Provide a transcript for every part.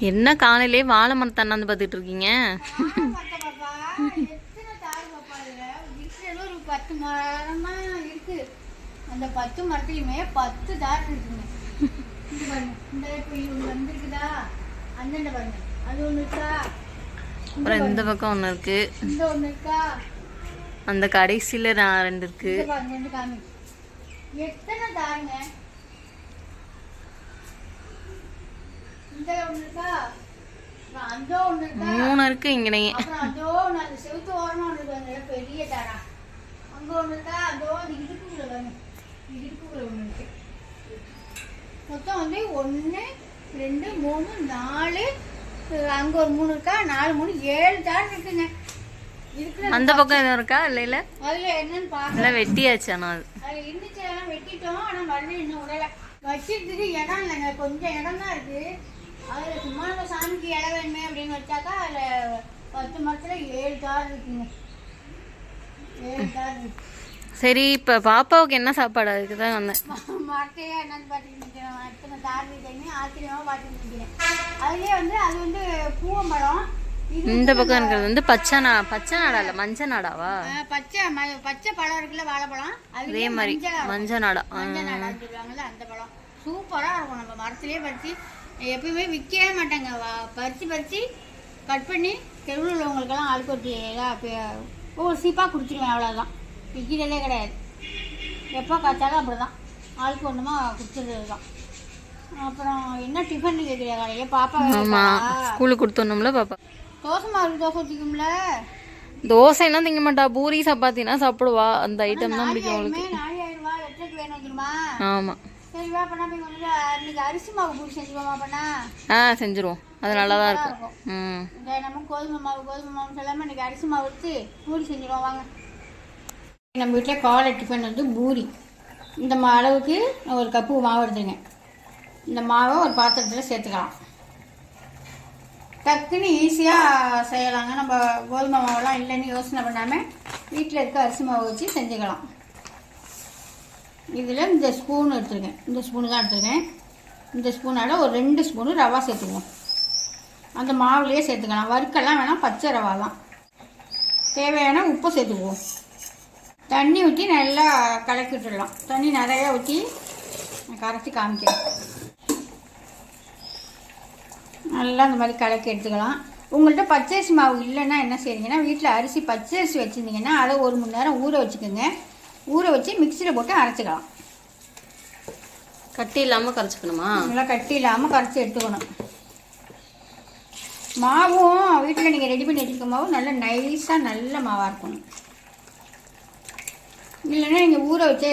என்ன காலையிலே வாழை மரத்தை அண்ணாந்து பார்த்துட்டு இருக்கீங்க பத்து இருக்கு அந்த பத்து பத்து தார் இருக்குங்க இந்த இப்போ வந்திருக்குதா அந்தண்ட பாருங்க அது ஒண்ணு இருக்கா. அப்புறம் இந்த பக்கம் ஒன்று இருக்கு. இந்த இருக்கா அந்த கடைசியில் ரெண்டு இருக்கு எத்தனை தாருங்க இந்த ஒண்ணு இருக்கா அப்புறம் அந்த ஒண்ணு இருக்கா மூணு இருக்கு இங்கனையே அதோ செவுத்து ஓரமா ஒண்ணு இருக்கு பெரிய தாரா அங்க ஒண்ணு இருக்கா அதோ அந்த இடுப்புக்குள்ள வேணும் இடுப்புக்குள்ள ஒண்ணு இருக்கு. மொத்தம் வந்து ஒண்ணு ரெண்டு மூணு நாலு அங்க ஒரு மூணு இருக்கா? நாலு மூணு ஏழு தார் இருக்குங்க. அந்த பக்கம் எதுவும் இருக்கா? இல்லை இல்லை. அதுல என்னன்னு பாக்க இல்லை வெட்டியாச்சு ஆனால் அது. அது இருந்துச்சு வெட்டிட்டோம் ஆனா மறுபடியும் இன்னும் விடல வச்சிருக்கிறதுக்கு இடம் இல்லைங்க கொஞ்சம் இடம் தான் இருக்கு. அதுல சும்மா நம்ம சாமிக்கு இடம் வேணுமே அப்படின்னு வச்சாக்கா அதுல பத்து மரத்துல ஏழு தார் இருக்குங்க. ஏழு தார் இருக்கு. சரி இப்போ பாப்பாவுக்கு என்ன சாப்பாடு? அதுக்கு தான் வந்தேன் மரத்தையே என்னன்னு பார்த்துட்டு நிற்கிறேன் எத்தனை தார் இருக்குன்னு ஆச்சரியமா பார்த்துட்டு நிற்கிறேன் அதுலயே வந்து அது வந்து பூவ மரம் இந்த பக்கம் இருக்கிறது வந்து பச்சை நா பச்சை நாடா இல்லை மஞ்சள் நாடாவா பச்சை பச்சை பழம் இருக்குல்ல வாழைப்பழம்? அதே மாதிரி மஞ்சளா நாடா. மஞ்சள் நாடான்னு சொல்லுவாங்கல்ல அந்த பழம். சூப்பராக இருக்கும். நம்ம மரத்துலேயே பறித்து எப்பயுமே விற்கவே மாட்டாங்க. வா- பறித்து பறித்து கட் பண்ணி தெருவில் உள்ளவங்களுக்கெல்லாம் ஆளுக்கு ஒரு எல்லாம் ஒவ்வொரு சீப்பாக குடிச்சிருவேன் அவ்வளோதான் விற்கிறதே கிடையாது. எப்போ காய்ச்சாலும் அப்படி தான் ஆளுக்கு ஒன்றுமா குடிச்சிடுறது தான் அப்புறம் என்ன டிஃபன் கேட்குறியா காலையில? பாப்பா? ஸ்கூலுக்கு கொடுத்தோம்ல பாப்பா. தோசை மாவு தோசை ஊற்றிக்கும்ல தோசைன்னா திங்க மாட்டா. பூரி சப்பாத்தினா சாப்பிடுவா. அந்த ஐட்டம் தான் பிடிக்கும் அவளுக்கு. ஆயிரமே நாலு ஆயிரம் ரூபா எட்டுக்கு வேணும் தெரியுமா ஆமா சரி வா பண்ணா போய் வந்து இன்னைக்கு அரிசி மாவு பூரி செஞ்சுக்கோமா பண்ணா ஆ செஞ்சுருவோம். அது நல்லா தான் இருக்கும். ம். தினமும் கோதுமை மாவு கோதுமை மாவு சொல்லாமல் இன்னைக்கு அரிசி மாவு எடுத்து பூரி செஞ்சுருவோம் வாங்க. நம்ம வீட்டில் காலை டிஃபன் வந்து பூரி. இந்த மா அளவுக்கு ஒரு கப்பு மாவு எடுத்துருங்க இந்த மாவை ஒரு பாத்திரத்தில் சேர்த்துக்கலாம். டக்குன்னு ஈஸியாக செய்யலாங்க. நம்ம கோதுமை மாவுலாம் இல்லைன்னு யோசனை பண்ணாமல் வீட்டில் இருக்க அரிசி மாவு வச்சு செஞ்சுக்கலாம். இதில் இந்த ஸ்பூன் எடுத்துருக்கேன். இந்த ஸ்பூனு தான் எடுத்துருக்கேன். இந்த ஸ்பூனால் ஒரு ரெண்டு ஸ்பூனு ரவா சேர்த்துக்குவோம் அந்த மாவுலேயே சேர்த்துக்கலாம். வறுக்கெல்லாம் வேணாம் பச்சை ரவா தான் தேவையான உப்பு சேர்த்துக்குவோம். தண்ணி ஊற்றி நல்லா கலக்கி விட்டுடலாம். தண்ணி நிறையா ஊற்றி கரைச்சி காமிக்கிறேன். நல்லா இந்த மாதிரி கலக்கி எடுத்துக்கலாம். உங்கள்கிட்ட பச்சரிசி மாவு இல்லைன்னா என்ன செய்றீங்கன்னா வீட்டில் அரிசி பச்சரிசி வச்சுருந்தீங்கன்னா அதை ஒரு மணி நேரம் ஊற வச்சுக்கோங்க. ஊற வச்சு மிக்சியில் போட்டு அரைச்சிக்கலாம். கட்டி இல்லாம கரைச்சிக்கணுமா? நல்லா கட்டி இல்லாமல் கரைச்சி எடுத்துக்கணும். மாவும் வீட்டில் நீங்கள் ரெடி பண்ணி வச்சுருக்க மாவும் நல்லா நைஸாக நல்ல மாவாக இருக்கணும். இல்லைன்னா நீங்கள் ஊற வச்சு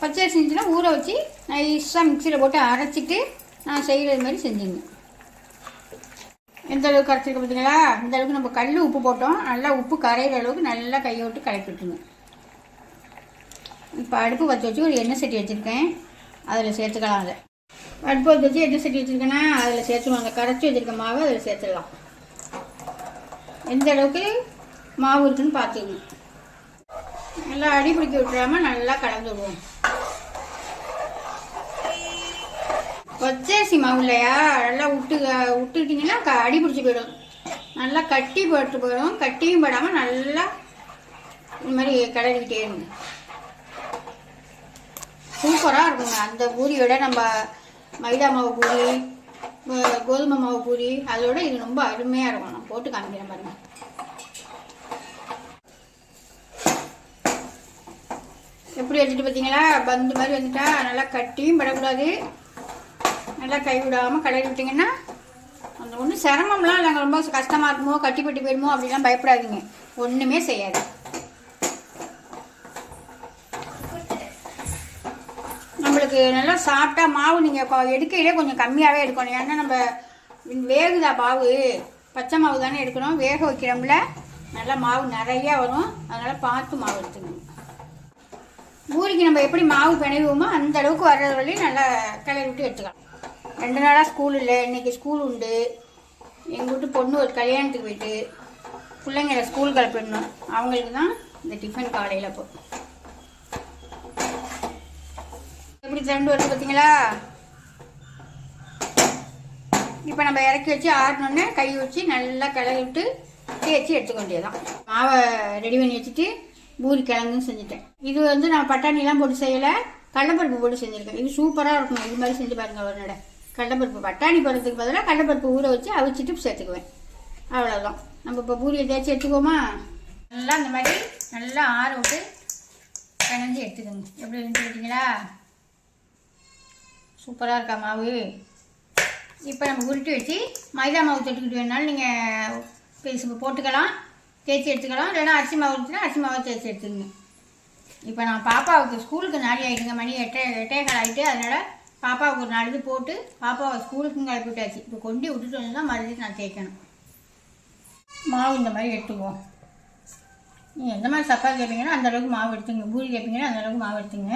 பச்சை செஞ்சுன்னா ஊற வச்சு நைஸாக மிக்சியில் போட்டு அரைச்சிட்டு நான் செய்கிறது மாதிரி செஞ்சுங்க. எந்த அளவுக்கு கரைச்சிருக்க பார்த்தீங்களா இந்த அளவுக்கு நம்ம கல் உப்பு போட்டோம். நல்லா உப்பு கரையிற அளவுக்கு நல்லா கையை விட்டு கலக்கி விட்டுருங்க. இப்போ அடுப்பு பற்ற வச்சு ஒரு எண்ணெய் சட்டி வச்சுருக்கேன். அதில் சேர்த்துக்கலாம் அதை. அடுப்பு பற்ற வச்சு எண்ணெய் சட்டி வச்சுருக்கேன்னா அதில் சேர்த்துருவாங்க கரைச்சி வச்சுருக்க மாவை அதில் சேர்த்துடலாம். எந்த அளவுக்கு மாவு இருக்குன்னு பார்த்துக்கணும். நல்லா அடி பிடிக்க விட்டுறாமல் நல்லா கலந்து விடுவோம். பச்சரிசி மாவு இல்லையா? நல்லா விட்டு விட்டுக்கிட்டிங்கன்னா க- அடி பிடிச்சி போயிடும். நல்லா கட்டி போட்டு போயிடும். கட்டியும் போடாமல் நல்லா இந்த மாதிரி கிளறிக்கிட்டே இருங்க. சூப்பராக இருக்குங்க. அந்த பூரியோட நம்ம மைதா மாவு பூரி கோதுமை மாவு பூரி அதோட இது ரொம்ப அருமையாக இருக்கும். நான் போட்டு காமிக்கிறேன் பாருங்க. எப்படி வச்சுட்டு பார்த்தீங்களா பந்து மாதிரி வந்துட்டா நல்லா கட்டியும் படக்கூடாது. நல்லா கைவிடாமல் கலரி விட்டிங்கன்னா அந்த ஒன்றும் சிரமம்லாம் நாங்கள் ரொம்ப கஷ்டமாக இருக்குமோ கட்டிப்பட்டு போயிடுமோ அப்படிலாம் பயப்படாதீங்க. ஒன்றுமே செய்யாது. உங்களுக்கு நல்லா சாப்பிட்டா மாவு நீங்கள் எடுக்கையிலே கொஞ்சம் கம்மியாகவே எடுக்கணும். ஏன்னா நம்ம வேகுதா மாவு? பச்சை மாவு தானே எடுக்கணும். வேக வைக்கிறோம்ல. நல்லா மாவு நிறையா வரும். அதனால் பார்த்து மாவு எடுத்துக்கணும். பூரிக்கு நம்ம எப்படி மாவு பிணைவோமோ அந்த அளவுக்கு வர்றது வரையும் நல்லா கிளறி விட்டு எடுத்துக்கலாம். ரெண்டு நாளாக ஸ்கூல் இல்லை. இன்னைக்கு ஸ்கூல் உண்டு. எங்கள் வீட்டு பொண்ணு ஒரு கல்யாணத்துக்கு போயிட்டு பிள்ளைங்களை ஸ்கூல் கிளப்பிடணும் அவங்களுக்கு தான் இந்த டிஃபன் காலையில் போ எப்படி திரண்டு வருது பார்த்தீங்களா? இப்போ நம்ம இறக்கி வச்சு ஆறினோடனே கை வச்சு நல்லா கிளறி விட்டு தேய்ச்சி எடுத்துக்க வேண்டியதான் மாவை ரெடி பண்ணி வச்சுட்டு பூரி கிழங்கும் செஞ்சுட்டேன். இது வந்து நான் பட்டாணிலாம் போட்டு செய்யலை கடலப்பருப்பு போட்டு செஞ்சுருக்கேன். இது சூப்பராக இருக்கும். இது மாதிரி செஞ்சு பாருங்கள் ஒரு கடலப்பருப்பு பட்டாணி போடுறதுக்கு பதிலாக கடலப்பருப்பு ஊற வச்சு அவிச்சிட்டு சேர்த்துக்குவேன். அவ்வளோதான் நம்ம இப்போ பூரியை தேய்ச்சி எடுத்துக்குவோமா? நல்லா இந்த மாதிரி நல்லா ஆற விட்டு கணைஞ்சி எடுத்துக்கோங்க. எப்படி இருந்துருக்கீங்களா சூப்பராக இருக்கா மாவு? இப்போ நம்ம உருட்டி வச்சு மைதா மாவு தொட்டுக்கிட்டு வேணாலும் நீங்கள் போட்டுக்கலாம். தேய்ச்சி எடுத்துக்கலாம். இல்லைன்னா அரிசி மாவு இருந்துச்சுன்னா அரிசி மாவை தேய்ச்சி எடுத்துக்கங்க. இப்போ நான் பாப்பாவுக்கு ஸ்கூலுக்கு நாடி ஆகிட்டுங்க மணி எட்டே எட்டே கால் ஆகிட்டு அதனால் பாப்பாவுக்கு ஒரு நாலு இது போட்டு பாப்பாவை ஸ்கூலுக்கும் கிளப்பி விட்டாச்சு இப்போ கொண்டு விட்டுட்டு வந்து தான் மறுபடியும் நான் தேய்க்கணும். மாவு இந்த மாதிரி எடுத்துக்குவோம். நீங்கள் எந்த மாதிரி சப்பாத்தி கேட்பீங்கன்னா அந்த அளவுக்கு மாவு எடுத்துங்க பூரி கேட்பீங்கன்னா அந்தளவுக்கு மாவு எடுத்துங்க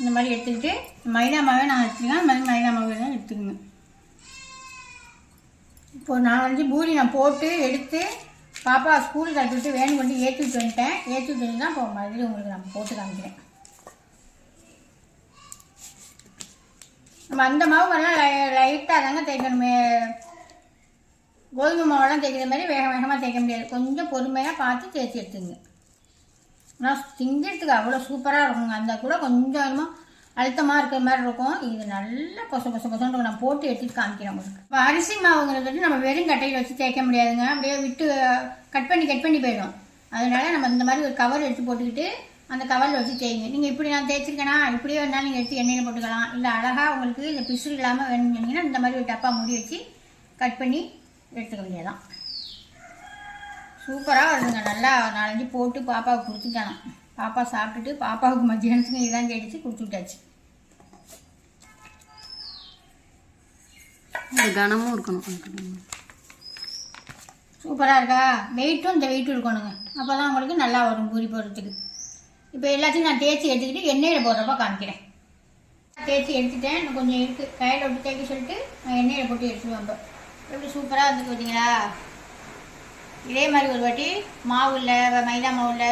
இந்த மாதிரி எடுத்துக்கிட்டு மைதா மாவே நான் எடுத்துக்கலாம் அந்த மாதிரி மைதா மாவு தான் எடுத்துக்கங்க இப்போ நான் வந்து பூரி நான் போட்டு எடுத்து பாப்பா ஸ்கூலுக்கு அனுப்பிட்டு வேணும் கொண்டு ஏற்றி விட்டு வந்துட்டேன். ஏற்றி விட்டு வந்து தான் இப்போ மறுபடியும் உங்களுக்கு நான் போட்டு காமிக்கிறேன். நம்ம அந்த மாவு எல்லாம் லை லைட்டாக தாங்க தேய்க்கணுமே. கோதுமை மாவெல்லாம் தேய்க்கிற மாதிரி வேக வேகமாக தேய்க்க முடியாது. கொஞ்சம் பொறுமையாக பார்த்து தேய்ச்சி எடுத்துங்க ஆனால் திங்கிறதுக்கு அவ்வளோ சூப்பராக இருக்குங்க அந்த கூட கொஞ்சம் அழுத்தமாக இருக்கிற மாதிரி இருக்கும். இது நல்லா கொச கொச கொசன்னு நான் போட்டு எடுத்துட்டு காமிக்கிறேன் உங்களுக்கு. இப்போ அரிசி மாவுங்கிறது வந்து நம்ம வெறும் கட்டையில் வச்சு தேய்க்க முடியாதுங்க. அப்படியே விட்டு கட் பண்ணி கட் பண்ணி போயிடும். அதனால நம்ம இந்த மாதிரி ஒரு கவர் எடுத்து போட்டுக்கிட்டு அந்த கவரில் வச்சு தேய்ங்க. நீங்கள் இப்படி நான் தேய்ச்சிருக்கேனா? இப்படியே வேணாலும் நீங்கள் எடுத்து எண்ணெயில் போட்டுக்கலாம். இல்லை அழகாக உங்களுக்கு இந்த பிசுறு இல்லாமல் வேணும்னு சொன்னீங்கன்னா இந்த மாதிரி ஒரு டப்பா மூடி வச்சு கட் பண்ணி எடுத்துக்க வேண்டியதான் சூப்பராக வருதுங்க. நல்லா நாலஞ்சு போட்டு பாப்பாவுக்கு கொடுத்துட்டானா. பாப்பா சாப்பிட்டுட்டு பாப்பாவுக்கு மத்தியானத்துக்கு இதான் கேட்டுச்சு கொடுத்து விட்டாச்சு கனமும் இருக்கணும். சூப்பராக இருக்கா? வெயிட்டும் இந்த வெயிட்டும் இருக்கணுங்க. அப்போ தான் உங்களுக்கு நல்லா வரும் பூரி போடுறதுக்கு. இப்போ எல்லாத்தையும் நான் தேய்ச்சி எடுத்துக்கிட்டு எண்ணெயில் போடுறப்ப காமிக்கிறேன். தேய்ச்சி எடுத்துட்டேன். கொஞ்சம் இருக்குது கையில் விட்டு தேய்க்க சொல்லிட்டு நான் எண்ணெயில் போட்டு எடுத்துட்டு வந்தோம் எப்படி சூப்பராக இருந்துச்சு பார்த்தீங்களா இதே மாதிரி ஒரு வாட்டி மாவு இல்லை மைதா மாவு இல்லை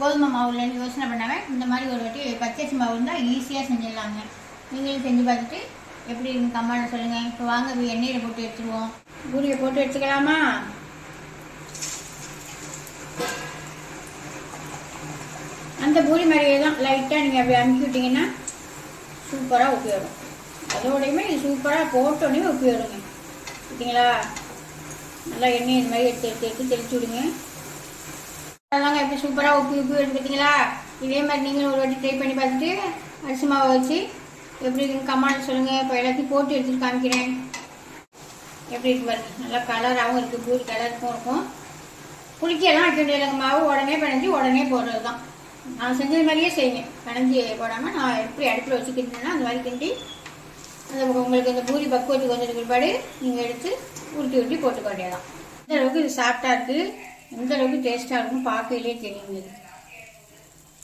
கோதுமை மாவு இல்லைன்னு யோசனை பண்ணாமல் இந்த மாதிரி ஒரு வாட்டி பச்சரிசி மாவு இருந்தால் ஈஸியாக செஞ்சிடலாங்க. நீங்களும் செஞ்சு பார்த்துட்டு எப்படி இருக்கு சொல்லுங்கள் இப்போ வாங்க எண்ணெயில் போட்டு எடுத்துருவோம். பூரியை போட்டு எடுத்துக்கலாமா? அந்த பூரி மாதிரியே தான். லைட்டாக நீங்கள் அப்படி அமுக்கி விட்டீங்கன்னா சூப்பராக உப்பி வரும் அதோடையுமே இது சூப்பராக போட்டோடனே உப்பி வருங்க பார்த்தீங்களா நல்லா எண்ணெய் இந்த மாதிரி எடுத்து எடுத்து எடுத்து தெளிச்சு விடுங்க. அதெல்லாம் எப்படி சூப்பராக உப்பு உப்பு வருது பார்த்தீங்களா இதே மாதிரி நீங்களும் ஒரு வாட்டி ட்ரை பண்ணி பார்த்துட்டு அரிசி மாவை வச்சு எப்படி இருக்குன்னு கமாண்ட் சொல்லுங்கள் இப்போ எல்லாத்தையும் போட்டு எடுத்துட்டு காமிக்கிறேன். எப்படி இருக்கு பாருங்க. நல்லா கலராகவும் இருக்குது பூரி கலருக்கும் இருக்கும் புளிக்கெல்லாம் வைக்க வேண்டியது மாவு. உடனே பிணைஞ்சி உடனே போடுறது தான் நான் செஞ்சது மாதிரியே செய்யுங்க. பிணைஞ்சி போடாமல் நான் எப்படி அடுப்பில் வச்சு கிண்டினேன்னா அந்த மாதிரி கிண்டி அந்த உங்களுக்கு இந்த பூரி பக்குவத்துக்கு வந்ததுக்கு பிற்பாடு நீங்கள் எடுத்து உருட்டி உருட்டி போட்டுக்க வேண்டியதான் இந்த அளவுக்கு இது சாஃப்டாக இருக்குது எந்த அளவுக்கு டேஸ்ட்டாக இருக்குன்னு பார்க்கையிலே தெரியுங்க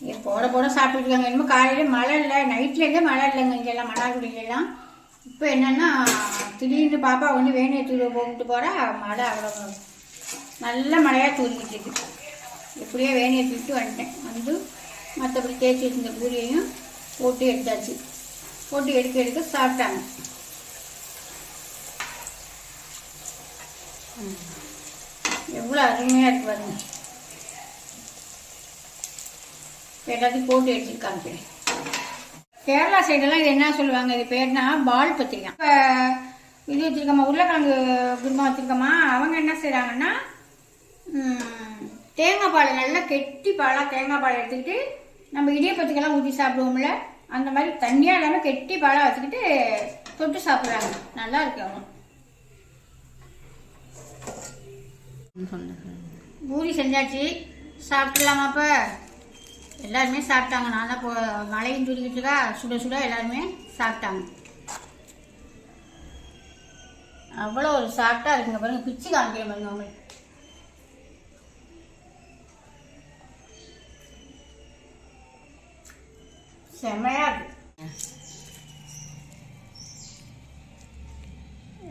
இது போட போட சாப்பிட்டுட்டு இருக்காங்க இன்னும் காலையில் மழை இல்லை நைட்லேருந்தே மழை இல்லைங்க இங்கெல்லாம் மணாக்குடியிலலாம் இப்போ என்னென்னா திடீர்னு பாப்பா வந்து வேணையை தூர போட்டு போகிறா மழை அவ்வளோ நல்ல மழையாக தூரிக்கிட்டு இருக்கு. எப்படியோ வேணையை தூக்கிட்டு வந்துட்டேன். வந்து மற்றபடி தேய்ச்சி வச்சிருந்த பூரியையும் போட்டு எடுத்தாச்சு. போட்டு எடுக்க எடுக்க சாப்பிட்டாங்க. எவ்வளோ அருமையாக இருக்கு பாருங்க. எல்லாத்தையும் போட்டு எடுத்துருக்காங்க காமிக்கிறேன். கேரளா சைடெல்லாம் இது என்ன சொல்லுவாங்க? இது பேர்னா பால் பத்திரிக்கா. இப்போ இது வச்சுருக்கோமா? உருளைக்கிழங்கு குருமா வச்சுருக்கோமா? அவங்க என்ன செய்கிறாங்கன்னா தேங்காய் பால் நல்லா கெட்டி பாலாக தேங்காய் பால் எடுத்துக்கிட்டு நம்ம இடியப்பத்துக்கெல்லாம் ஊற்றி சாப்பிடுவோம்ல. அந்த மாதிரி தண்ணியாக இல்லாமல் கெட்டி பாலாக வச்சுக்கிட்டு தொட்டு சாப்பிட்றாங்க. நல்லா இருக்கு அவங்க. பூரி செஞ்சாச்சு. சாப்பிட்லாமா அப்போ? எல்லாருமே சாப்பிட்டாங்க. நான் தான் இப்போ மழையும் தூக்கிட்டு இருக்கா. சுட சுட எல்லாருமே சாப்பிட்டாங்க. அவ்வளோ ஒரு சாப்பிட்டா இருக்குங்க பாருங்கள் பிச்சு காமிக்கிற பாருங்க அவங்களுக்கு. செமையா இருக்கு.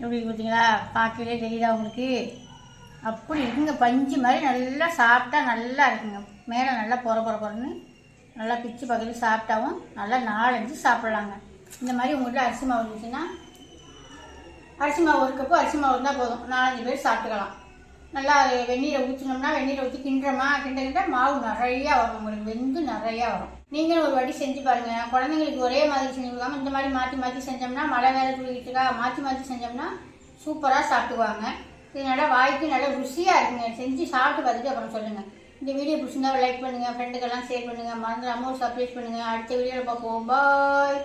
எப்படி பார்த்தீங்களா பார்க்கவே தெரியுதா உங்களுக்கு? அப்படி இருக்குங்க. பஞ்சு மாதிரி நல்லா சாப்பிட்டா நல்லா இருக்குங்க. மேலே நல்லா பொற பொற பொறன்னு நல்லா பிச்சு பக்கத்தில் சாப்பிட்டாவும் நல்லா நாலஞ்சு சாப்பிட்லாங்க. இந்த மாதிரி உங்கள்கிட்ட அரிசி மாவு இருந்துச்சுன்னா அரிசி மாவு ஒரு கப்பு அரிசி மாவு இருந்தால் போதும். நாலஞ்சு பேர் சாப்பிட்டுக்கலாம். நல்லா வெந்நீரை ஊற்றினோம்னா வெந்நீரை ஊற்றி கிண்டுறோமா? கிண்ட கிண்ட மாவு நிறையா வரும் உங்களுக்கு. வெந்து நிறையா வரும். நீங்களும் ஒரு வாட்டி செஞ்சு பாருங்கள் குழந்தைங்களுக்கு ஒரே மாதிரி செஞ்சு கொடுக்காம இந்த மாதிரி மாற்றி மாற்றி செஞ்சோம்னா மழை வேலை துளிக்கிட்டுக்கா மாற்றி மாற்றி செஞ்சோம்னா சூப்பராக சாப்பிட்டுவாங்க இது நல்லா வாய்க்கு நல்லா ருசியாக இருக்குங்க. செஞ்சு சாப்பிட்டு பார்த்துட்டு அப்புறம் சொல்லுங்கள் இந்த வீடியோ பிடிச்சிருந்தா லைக் பண்ணுங்கள் ஃப்ரெண்டுக்கெல்லாம் ஷேர் பண்ணுங்கள் மறந்துடாமல் ஒரு சப்ஸ்கிரைப் பண்ணுங்கள் அடுத்த வீடியோவில் பார்ப்போம். பாய்